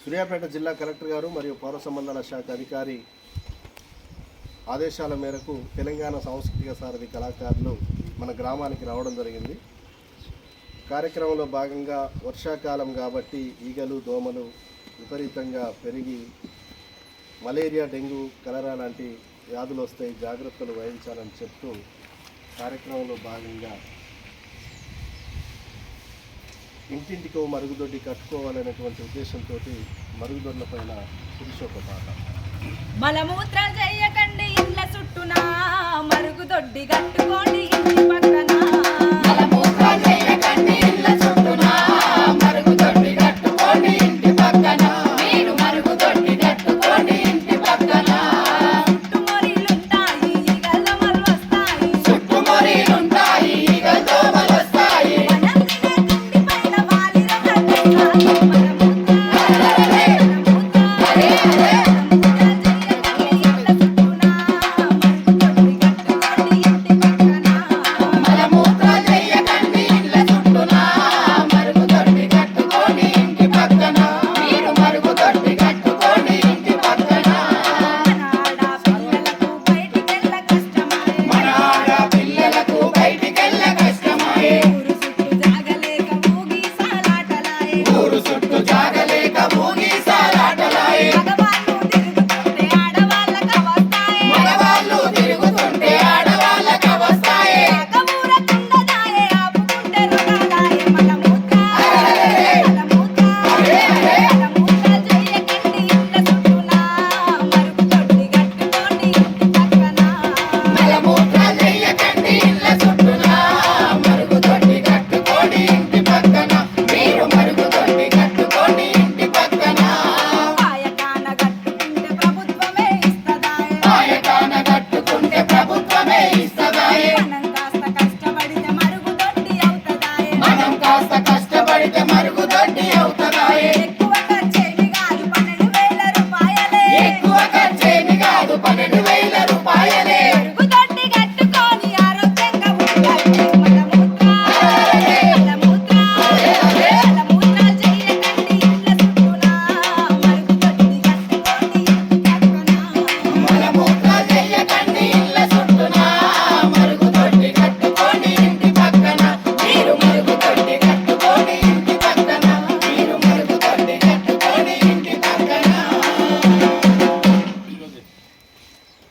సూర్యాపేట జిల్లా కలెక్టర్ గారు మరియు పౌర సంబంధాల శాఖ అధికారి ఆదేశాల మేరకు తెలంగాణ సాంస్కృతిక సారథి కళాకారులు మన గ్రామానికి రావడం జరిగింది. కార్యక్రమంలో భాగంగా వర్షాకాలం కాబట్టి ఈగలు దోమలు విపరీతంగా పెరిగి మలేరియా డెంగ్యూ కలరా లాంటి వ్యాధులు వస్తాయి జాగ్రత్తలు వహించాలని చెప్తూ కార్యక్రమంలో భాగంగా ఇంటింటికి మరుగుదొడ్డి కట్టుకోవాలనేటువంటి ఉద్దేశంతో మరుగుదొడ్ల పైన పురుషోక పాట. మలమూత్ర చెయ్యకండి ఇండ్ల చుట్టూనా మరుగుదొడ్డి కట్టుకోండి. sorte eu também.